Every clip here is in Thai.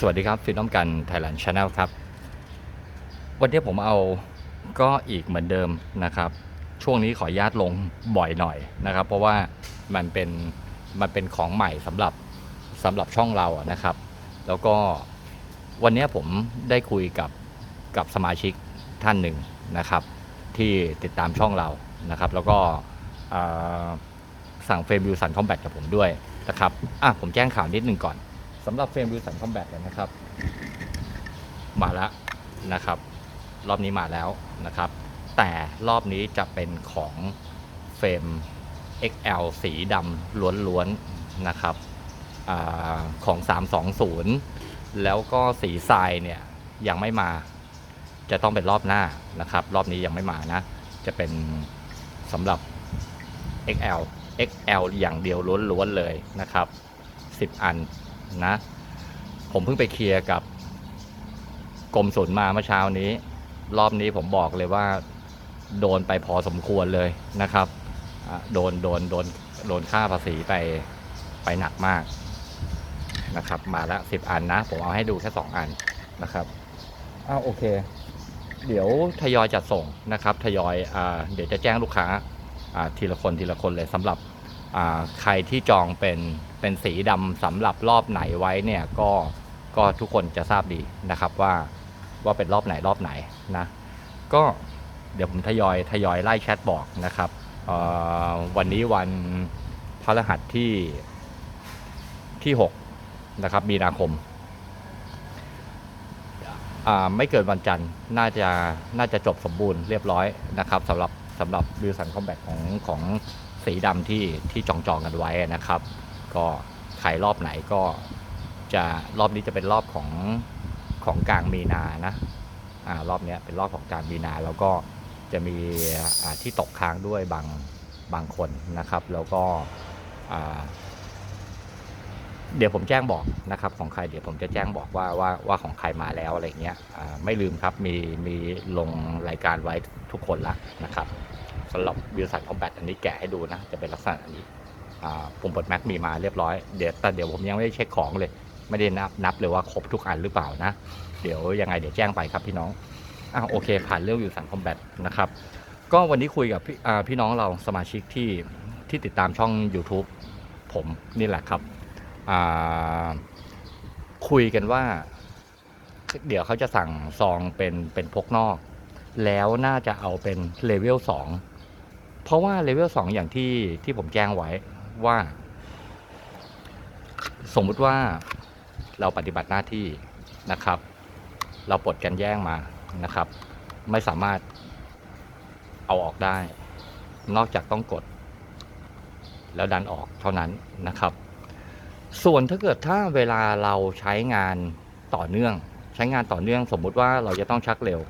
สวัสดีครับฟินน้อมกัน Thailand Channel ครับ วันนี้ผมเอาก็อีกเหมือนเดิมนะครับ ช่วงนี้ขอญาตลงบ่อยหน่อยนะครับ เพราะว่ามันเป็นมันเป็นของใหม่สำหรับสำหรับช่องเราอะนะครับ แล้วก็วันนี้ผมได้คุยกับกับสมาชิกท่านหนึ่งนะครับ ที่ติดตามช่องเรานะครับ แล้วก็สั่งเฟรมวิวสันคอมแบทกับผมด้วยนะครับอะผมแจ้งข่าวนิดนึงก่อน สำหรับเฟรมวิวสันคอมแบทนะครับ มาแล้วนะครับ รอบนี้มาแล้วนะครับ แต่รอบนี้จะเป็นของเฟรม XL สีดำล้วนๆนะครับอาของ 320 แล้วก็สีทรายเนี่ยยังไม่มา จะต้องเป็นรอบหน้านะครับ รอบนี้ยังไม่มานะ จะเป็นสำหรับ XL XL อย่างเดียวล้วนๆเลยนะครับ 10 อัน นะ ผมเพิ่งไปเคลียร์กับกรมศุลมาเมื่อเช้านี้ รอบนี้ผมบอกเลยว่า โดนไปพอสมควรเลยนะครับโดนโดนโดนโดนค่าภาษีไปไปหนักมากนะครับ มาล้วสิบอันนะ ผมเอาให้ดูแค่สองอันนะครับอ้าวโอเค เดี๋ยวทยอยจัดส่งนะครับ ทยอยอเดี๋ยวจะแจ้งลูกค้าทีละคนทีละคนเลยสำหรับ ใครที่จองเป็นเป็นสีดำสำหรับรอบไหนไว้เนี่ยก็ก็ทุกคนจะทราบดีนะครับว่าว่าเป็นรอบไหนรอบไหนนะก็เดี๋ยวผมทยอยทยอยไล่แชทบอกนะครับวันนี้วันพฤหัสที่ที่ 6 นะครับ มีนาคมาไม่เกินวันจันทร์น่าจะน่าจะจบสมบูรณ์เรียบร้อยนะครับสำหรับสำหรับวิวสันคอมแบทของของ สีดำที่ที่จองจองกันไว้นะครับ ก็ใครรอบไหนก็จะรอบนี้จะเป็นรอบของของกลางมีนานะอ่ารอบนี้เป็นรอบของการมีนาแล้วก็จะมีอ่าที่ตกค้างด้วยบางบางคนนะครับ แล้วก็อ่าเดี๋ยวผมแจ้งบอกนะครับ ของใครเดี๋ยวผมจะแจ้งบอกว่าว่าว่าของใครมาแล้วอะไรเงี้ยไม่ลืมครับมีมีลงรายการไว้ทุกคนละนะครับ สำหรับวิวสันคอมแบทอันนี้แกะให้ดูนะ จะเป็นลักษณะอันนี้ปุ่มกดแม็กมีมาเรียบร้อย เดี๋ยวแต่เดี๋ยวผมยังไม่ได้เช็คของเลย ไม่ได้นับนับเลยว่าครบทุกอันหรือเปล่านะ เดี๋ยวยังไงเดี๋ยวแจ้งไปครับพี่น้องอะโอเคผ่านเรื่องวิวสันคอมแบทนะครับก็วันนี้คุยกับพี่พี่น้องเราสมาชิกที่ที่ติดตามช่อง YouTube ผมนี่แหละครับ คุยกันว่า เดี๋ยวเขาจะสั่งซองเป็นเป็นพกนอก แล้วน่าจะเอาเป็นเลเวล2 เพราะว่าเลเวล2อย่างที่ที่ผมแจ้งไว้ว่า สมมุติว่าเราปฏิบัติหน้าที่นะครับ เราปลดกันแย่งมานะครับ ไม่สามารถเอาออกได้ นอกจากต้องกด แล้วดันออกเท่านั้นนะครับ ส่วนถ้าเกิดถ้าเวลาเราใช้งานต่อเนื่อง ใช้งานต่อเนื่อง สมมุติว่าเราจะต้องชักเร็ว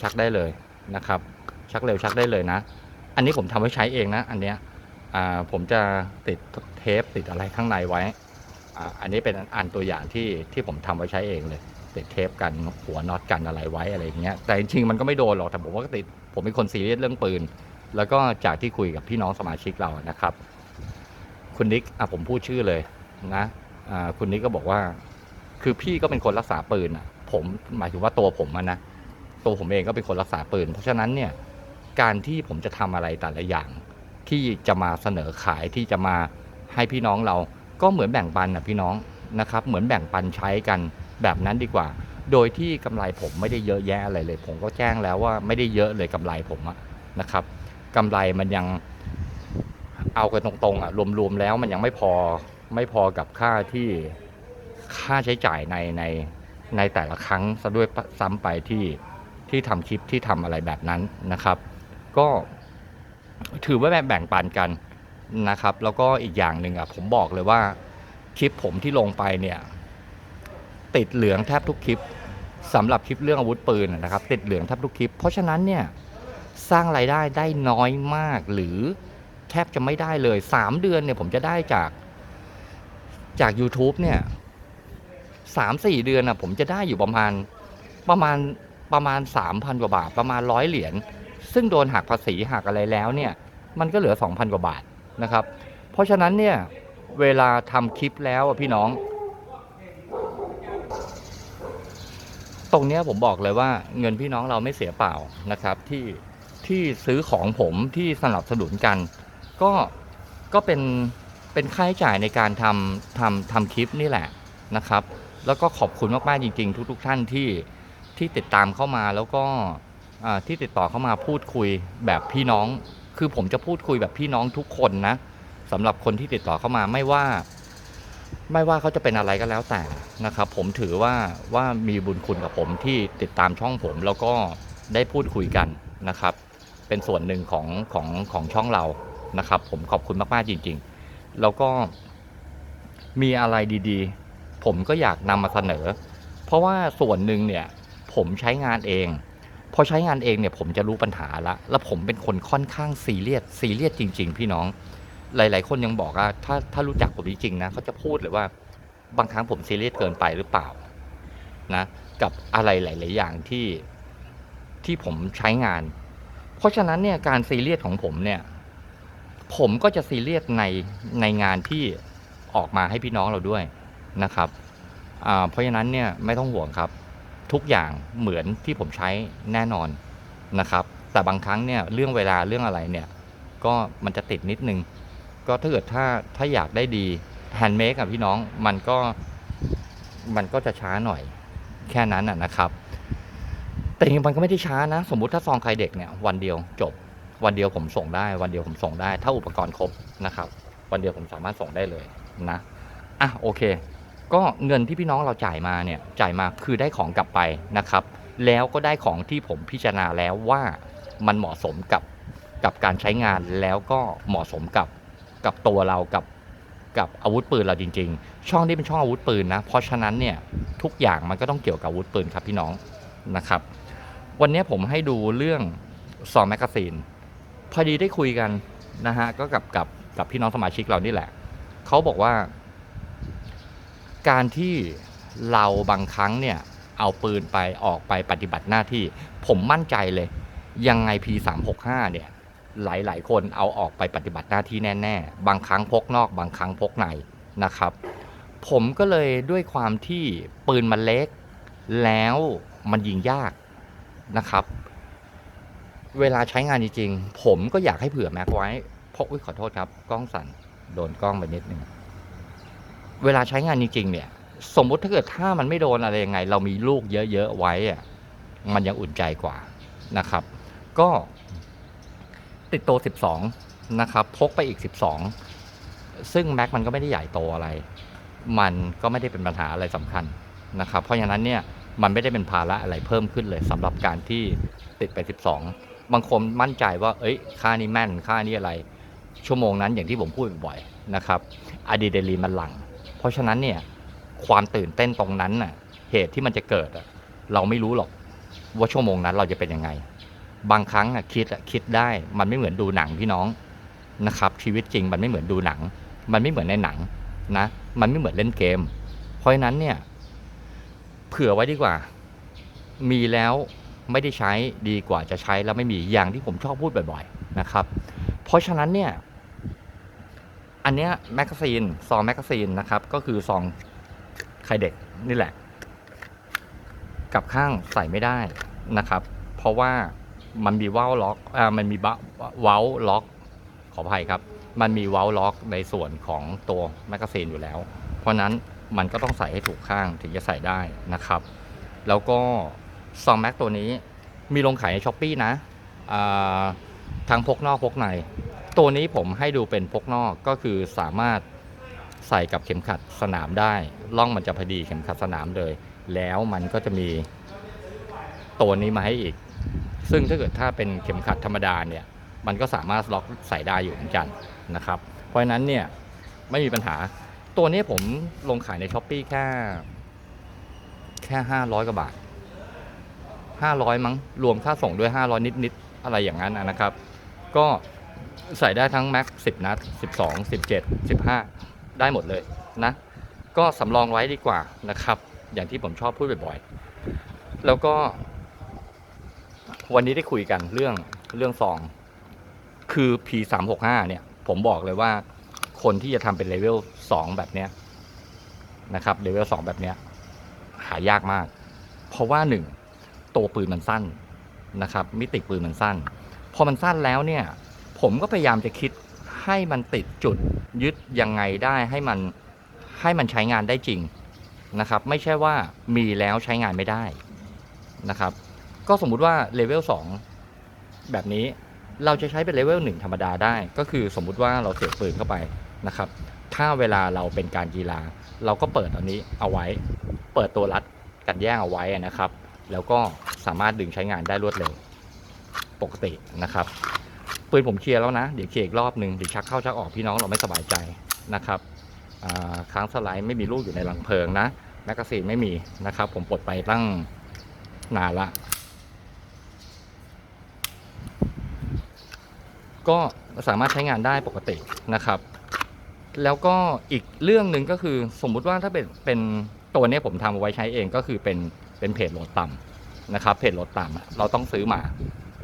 ชักได้เลยนะครับ ชักเร็วชักได้เลยนะ อันนี้ผมทำไว้ใช้เองนะ อันเนี้ยผมจะติดเทปติดอะไรข้างในไว้อ,อันนี้เป็นอันตัวอย่างที่ที่ผมทำไว้ใช้เองเลย ติดเทปกันหัวน็อตกันอะไรไว้อะไรเงี้ย แต่จริงๆมันก็ไม่โดนหรอก แต่ผมว่าก็ติด ผมเป็นคนซีเรียสเรื่องปืน แล้วก็จากที่คุยกับพี่น้องสมาชิกเรานะครับ คุณนิกอะผมพูดชื่อเลยนะคุณนิกก็บอกว่า คือพี่ก็เป็นคนรักษาปืนอะ ผมหมายถึงว่าตัวผมนะ ตัวผมเองก็เป็นคนรักษาปืน เพราะฉะนั้นเนี่ย การที่ผมจะทำอะไรแต่ละอย่าง ที่จะมาเสนอขายที่จะมาให้พี่น้องเราก็เหมือนแบ่งปันนะพี่น้องนะครับ เหมือนแบ่งปันใช้กันแบบนั้นดีกว่า โดยที่กำไรผมไม่ได้เยอะแยะอะไรเลย ผมก็แจ้งแล้วว่าไม่ได้เยอะเลยกำไรผมอะนะครับกำไรมันยังเอากันตรงๆอะรวมๆแล้วมันยังไม่พอไม่พอกับค่าที่ค่าใช้จ่ายในในในแต่ละครั้งซะด้วยซ้ำไปที่ที่ทำคลิปที่ทำอะไรแบบนั้นนะครับ ก็ถือว่าแบ่งปันกันนะครับ แล้วก็อีกอย่างหนึ่งอะผมบอกเลยว่าคลิปผมที่ลงไปเนี่ย ติดเหลืองแทบทุกคลิปสำหรับคลิปเรื่องอาวุธปืนนะครับ ติดเหลืองแทบทุกคลิป เพราะฉะนั้นเนี่ยสร้างรายได้ได้น้อยมากหรือแทบจะไม่ได้เลย 3 เดือนเนี่ยผมจะได้จากจาก YouTube เนี่ยสามสี่เดือนนะผมจะได้อยู่ประมาณประมาณประมาณสามพันกว่าบาท ประมาณร้อยเหรียญ ซึ่งโดนหักภาษีหักอะไรแล้วเนี่ยมันก็เหลือ 2,000 กว่าบาทนะครับ เพราะฉะนั้นเนี่ยเวลาทำคลิปแล้วพี่น้อง ตรงนี้ผมบอกเลยว่าเงินพี่น้องเราไม่เสียเปล่านะครับที่ที่ซื้อของผมที่สนับสนุนกัน ก็ก็เป็นเป็นค่าใช้จ่ายในการทำทำทำคลิปนี่แหละนะครับ แล้วก็ขอบคุณมากๆจริง ๆ ทุก ๆ ท่านที่ที่ติดตามเข้ามาแล้วก็ ที่ติดต่อเข้ามาพูดคุยแบบพี่น้อง คือผมจะพูดคุยแบบพี่น้องทุกคนนะสำหรับคนที่ติดต่อเข้ามาไม่ว่า ไม่ว่าเขาจะเป็นอะไรก็แล้วแต่นะครับ ผมถือว่าว่ามีบุญคุณกับผมที่ติดตามช่องผมแล้วก็ได้พูดคุยกันนะครับ เป็นส่วนหนึ่งของของของช่องเรานะครับ ผมขอบคุณมากๆจริง ๆ แล้วก็มีอะไรดีๆ ผมก็อยากนำมาเสนอ เพราะว่าส่วนหนึ่งเนี่ยผมใช้งานเอง พอใช้งานเองเนี่ยผมจะรู้ปัญหาละ แล้วผมเป็นคนค่อนข้างซีเรียสซีเรียสจริง ๆ พี่น้อง หลาย ๆ คนยังบอกว่าถ้าถ้ารู้จักผมจริงๆนะเขาจะพูดเลยว่าบางครั้งผมซีเรียสเกินไปหรือเปล่านะกับอะไรหลาย ๆ อย่างที่ที่ผมใช้งาน เพราะฉะนั้นเนี่ยการซีเรียสของผมเนี่ย ผมก็จะซีเรียสในในงานที่ออกมาให้พี่น้องเราด้วยนะครับเพราะฉะนั้นเนี่ยไม่ต้องห่วงครับ ทุกอย่างเหมือนที่ผมใช้แน่นอนนะครับ แต่บางครั้งเนี่ยเรื่องเวลาเรื่องอะไรเนี่ยก็มันจะติดนิดนึง ก็ถ้าเกิดถ้าถ้าอยากได้ดีแฮนด์เมดกับพี่น้องมันก็มันก็จะช้าหน่อยแค่นั้นนะครับ แต่จริงมันก็ไม่ได้ช้านะ สมมุติถ้าซองใครเด็กเนี่ยวันเดียวจบ วันเดียวผมส่งได้ วันเดียวผมส่งได้ ถ้าอุปกรณ์ครบนะครับ วันเดียวผมสามารถส่งได้เลยนะอะโอเค ก็เงินที่พี่น้องเราจ่ายมาเนี่ยจ่ายมาคือได้ของกลับไปนะครับ แล้วก็ได้ของที่ผมพิจารณาแล้วว่ามันเหมาะสมกับกับการใช้งานแล้วก็เหมาะสมกับกับตัวเรากับกับอาวุธปืนเราจริง ๆ ช่องนี้เป็นช่องอาวุธปืนนะ เพราะฉะนั้นเนี่ยทุกอย่างมันก็ต้องเกี่ยวกับอาวุธปืนครับพี่น้องนะครับ วันนี้ผมให้ดูเรื่องซองแมกกาซีนพอดีได้คุยกันนะฮะก็กับกับกับพี่น้องสมาชิกเรานี่แหละเขาบอกว่า การที่เราบางครั้งเนี่ยเอาปืนไปออกไปปฏิบัติหน้าที่ ผมมั่นใจเลย ยังไง P365 เนี่ยหลาย ๆ คนเอาออกไปปฏิบัติหน้าที่แน่ ๆ บางครั้งพกนอก บางครั้งพกในนะครับ ผมก็เลยด้วยความที่ปืนมันเล็ก แล้วมันยิงยากนะครับ เวลาใช้งานจริง ๆ ผมก็อยากให้เผื่อแม็กไว้ เพราะอุ้ยขอโทษครับ กล้องสั่น โดนกล้องไปนิดนึง เวลาใช้งานจริงๆเนี่ย สมมุติถ้าเกิดถ้ามันไม่โดนอะไรยังไง เรามีลูกเยอะๆไว้อะมันยังอุ่นใจกว่านะครับ ก็ติดโต 12 นะครับพกไปอีก 12 ซึ่งแม็กมันก็ไม่ได้ใหญ่โตอะไร มันก็ไม่ได้เป็นปัญหาอะไรสำคัญนะครับ เพราะฉะนั้นเนี่ยมันไม่ได้เป็นภาระอะไรเพิ่มขึ้นเลยสำหรับการที่ติดไป 12 บางคนมั่นใจว่า เอ้ย ค่านี้แม่น ค่านี้อะไร ชั่วโมงนั้นอย่างที่ผมพูดบ่อยๆนะครับอะดรีนาลีนมันหลั่ง ราะฉะนั้นเนี่ยความตื่นเต้นตรงนั้นน่ะเหตุที่มันจะเกิดเราไม่รู้หรอกว่าชั่วโมงนั้นเราจะเป็นยังไง บางครั้งอะคิดอะคิดได้มันไม่เหมือนดูหนังพี่น้องนะครับ ชีวิตจริงมันไม่เหมือนดูหนัง มันไม่เหมือนในหนังนะมันไม่เหมือนเล่นเกม เพราะฉะนั้นเนี่ยเผื่อไว้ดีกว่า มีแล้วไม่ได้ใช้ดีกว่าจะใช้แล้วไม่มีอย่างที่ผมชอบพูดบ่อย ๆนะครับ เพราะฉะนั้นเนี่ย อันเนี้ยแมกกาซีนซองแมกกาซีนนะครับ ก็คือซองไข่เด็กนี่แหละ กับข้างใส่ไม่ได้นะครับ เพราะว่ามันมีเว้าล็อกอ่ามันมีบะเว้าล็อกขออภัยครับ มันมีเว้าล็อกในส่วนของตัวแมกกาซีนอยู่แล้ว เพราะนั้นมันก็ต้องใส่ให้ถูกข้างถึงจะใส่ได้นะครับ แล้วก็ซองแม็กตัวนี้มีลงขายในช้อปปีนะอ่าทั้งพกนอกพกใน ตัวนี้ผมให้ดูเป็นพกนอกก็คือสามารถใส่กับเข็มขัดสนามได้ล่องมันจะพอดีเข็มขัดสนามเลย แล้วมันก็จะมีตัวนี้มาให้อีก ซึ่งถ้าเกิดถ้าเป็นเข็มขัดธรรมดาเนี่ยมันก็สามารถล็อกใส่ได้อยู่เหมือนกันนะครับ เพราะฉะนั้นเนี่ยไม่มีปัญหาตัวนี้ผมลงขายในช้อปปีแค่แค่ห้าร้อยกว่าบาทห้าร้อยมั้งรวมค่าส่งด้วยห้าร้อยนิดๆอะไรอย่างนั้นนะนะครับ ก็ ใส่ได้ทั้งแม็กสิบนัดสิบสองสิบเจ็ดสิบห้าได้หมดเลยนะ ก็สำรองไว้ดีกว่านะครับ อย่างที่ผมชอบพูดบ่อยๆ แล้วก็ วันนี้ได้คุยกันเรื่องเรื่องซอง คือ P 3 6 5เนี่ย ผมบอกเลยว่า คนที่จะทำเป็นเลเวล2แบบเนี้ยนะครับเลเวล2แบบเนี้ย หายากมากเพเพราะว่าหนึ่งตัวปืนมันสั้นนะครับ มิติปืนมันสั้น พอมันสั้นแล้วเนี่ย ผมก็พยายามจะคิดให้มันติดจุดยึดยังไงได้ให้มันให้มันใช้งานได้จริงนะครับ ไม่ใช่ว่ามีแล้วใช้งานไม่ได้นะครับ ก็สมมุติว่าเลเวล2แบบนี้เราจะใช้เป็นเลเวล1ธรรมดาได้ ก็คือสมมุติว่าเราเสียบปืนเข้าไปนะครับ ถ้าเวลาเราเป็นการกีฬา เราก็เปิดอันนี้เอาไว้ เปิดตัวรัดกันแย่งเอาไว้นะครับ แล้วก็สามารถดึงใช้งานได้รวดเร็วปกตินะครับ ปืนผมเคลียร์แล้วนะ เดี๋ยวเคลียร์อีกรอบหนึ่งเดี๋ยวชักเข้าชักออกพี่น้องเราไม่สบายใจนะครับค้างสไลด์ไม่มีลูกอยู่ในหลังเพลิงนะแมกกาซีนไม่มีนะครับ ผมปลดไปตั้งนานละก็สามารถใช้งานได้ปกตินะครับ แล้วก็อีกเรื่องหนึ่งก็คือสมมุติว่าถ้าเป็นเป็นตัวนี้ผมทำเอาไว้ใช้เองก็คือเป็นเป็นเพจโหลดต่ำนะครับเพจโหลดต่ำเราต้องซื้อมา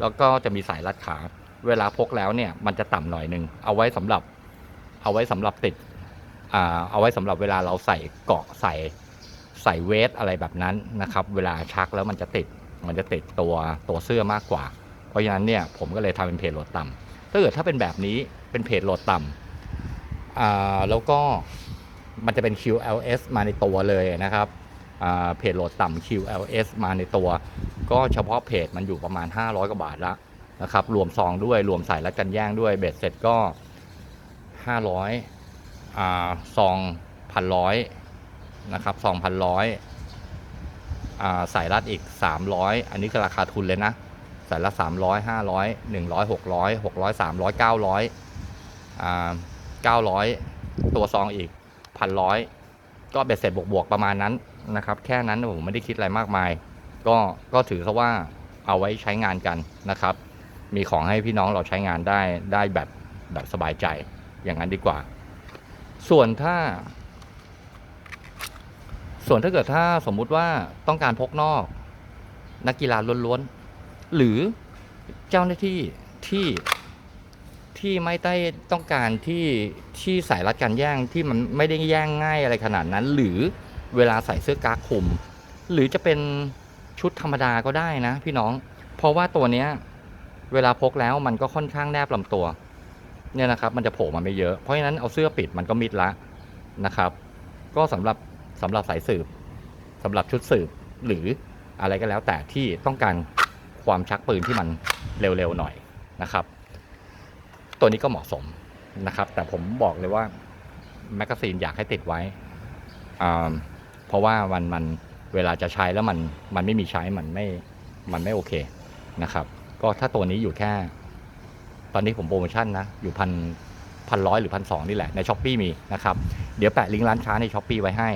แล้วก็จะมีสายรัดขา เวลาพกแล้วเนี่ยมันจะต่ำหน่อยหนึ่งเอาไว้สำหรับเอาไว้สำหรับติดอ่าเอาไว้สำหรับเวลาเราใส่เกาะใส่ใส่เวทอะไรแบบนั้นนะครับ เวลาชักแล้วมันจะติดมันจะติดตัวตัวเสื้อมากกว่า เพราะฉะนั้นเนี่ยผมก็เลยทำเป็นเพจโหลดต่ำถ้าเกิดถ้าเป็นแบบนี้เป็นเพจโหลดต่ำอ่าแล้วก็มันจะเป็น QLS มาในตัวเลยนะครับเพจโหลดต่ำ QLS มาในตัว ก็เฉพาะเพจมันอยู่ประมาณ 500 กว่าบาทละ นะครับ รวมซองด้วย รวมใส่และกันแย่งด้วย เบ็ดเสร็จก็500อ่าซองพันร้อยนะครับซองพันร้อยอ่าใส่รัดอีก300อันนี้ก็ราคาทุนเลยนะใส่ละ300 500 100 600 600 300 900อ่า900ตัวซองอีกพันร้อยก็เบ็ดเสร็จบวกๆประมาณนั้นนะครับ แค่นั้นผมไม่ได้คิดอะไรมากมาย ก็ก็ถือซะว่าเอาไว้ใช้งานกันนะครับ มีของให้พี่น้องเราใช้งานได้ได้แบบแบบสบายใจอย่างนั้นดีกว่า ส่วนถ้า ส่วนถ้าเกิดถ้าสมมุติว่าต้องการพกนอก นักกีฬาล้วนๆ หรือเจ้าหน้าที่ที่ที่ไม่ได้ต้องการที่ที่สายรัดการแย่งที่มันไม่ได้แย่งง่ายอะไรขนาดนั้น หรือเวลาใส่เสื้อกาคลุม หรือจะเป็นชุดธรรมดาก็ได้นะ พี่น้อง เพราะว่าตัวเนี้ย เวลาพกแล้วมันก็ค่อนข้างแนบลำตัวเนี่ยนะครับมันจะโผล่มาไม่เยอะ เพราะฉะนั้นเอาเสื้อปิดมันก็มิดละนะครับ ก็สำหรับสำหรับสายสืบสำหรับชุดสืบหรืออะไรก็แล้วแต่ที่ต้องการความชักปืนที่มันเร็วๆหน่อยนะครับ ตัวนี้ก็เหมาะสมนะครับ แต่ผมบอกเลยว่าแมกกาซีนอยากให้ติดไว้อ่าเพราะว่ามันมันเวลาจะใช้แล้วมันมันไม่มีใช้มันไม่มันไม่โอเคนะครับ ก็ถ้าตัวนี้อยู่แค่ ตอนนี้ผมโปรโมชั่นนะ อยู่พันพันร้อยหรือพันสองนี่แหละ ในช้อปปีมีนะครับ เดี๋ยวแปะลิงก์ร้านค้าในช้อปปีไว้ให้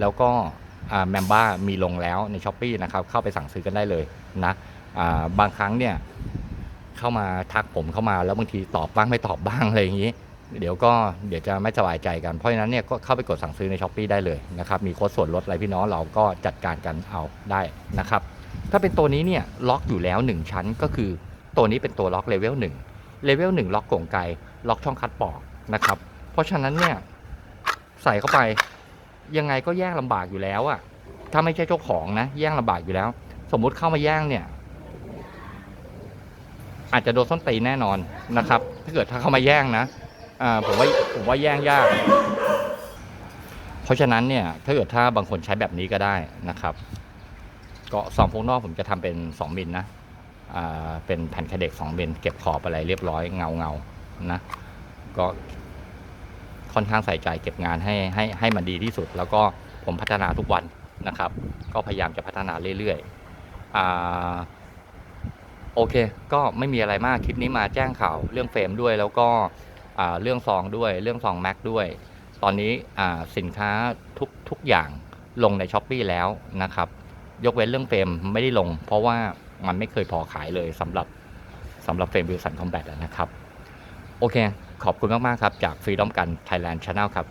แล้วก็แมมบ้ามีลงแล้วในช้อปปีนะครับ เข้าไปสั่งซื้อกันได้เลยนะบางครั้งเนี่ยเข้ามาทักผมเข้ามาแล้วบางทีตอบบ้างไม่ตอบบ้างอะไรอย่างนี้ เดี๋ยวก็เดี๋ยวจะไม่สบายใจกันเพราะฉะนั้นเนี่ยก็เข้าไปกดสั่งซื้อในช้อปปีได้เลยนะครับ มีโค้ดส่วนลดอะไรพี่น้องเราก็จัดการกันเอาได้นะครับ ถ้าเป็นตัวนี้เนี่ยล็อกอยู่แล้ว 1 ชั้นก็คือตัวนี้เป็นตัวล็อกเลเวล1เลเวล1ล็อกกลงไกล็อกช่องคัดปอกนะครับ เพราะฉะนั้นเนี่ยใส่เข้าไปยังไงก็แย่งลำบากอยู่แล้วอะถ้าไม่ใช่เจ้าของนะแย่งลำบากอยู่แล้ว สมมุติเข้ามาแย่งเนี่ยอาจจะโดนส้นตีแน่นอนนะครับ ถ้าเกิดถ้าเข้ามาแย่งนะผมว่าผมว่าแย่งยาก เพราะฉะนั้นเนี่ยถ้าเกิดถ้าบางคนใช้แบบนี้ก็ได้นะครับ ก็สองพวกนอกผมจะทำเป็น 2 มิลนะเป็นแผ่นคาเด็ก2มิลเก็บขอบอะไรเรียบร้อยเงาเงานะก็ค่อนข้างใส่ใจเก็บงานให้ให้ให้มันดีที่สุด แล้วก็ผมพัฒนาทุกวันนะครับ ก็พยายามจะพัฒนาเรื่อยๆโอเค ก็ไม่มีอะไรมากคลิปนี้มาแจ้งข่าวเรื่องเฟรมด้วยแล้วก็เรื่องซองด้วยเรื่องซองแม็กด้วย ตอนนี้สินค้าทุกทุกอย่างลงในช้อปปีแล้วนะครับ ยกเว้นเรื่องเฟรมไม่ได้ลง เพราะว่ามันไม่เคยพอขายเลยสำหรับสำหรับเฟรมวิลสันคอมแบทนะครับ โอเค ขอบคุณมาก ๆ ครับ จากฟรีดอมกัน Thailand Channel ครับ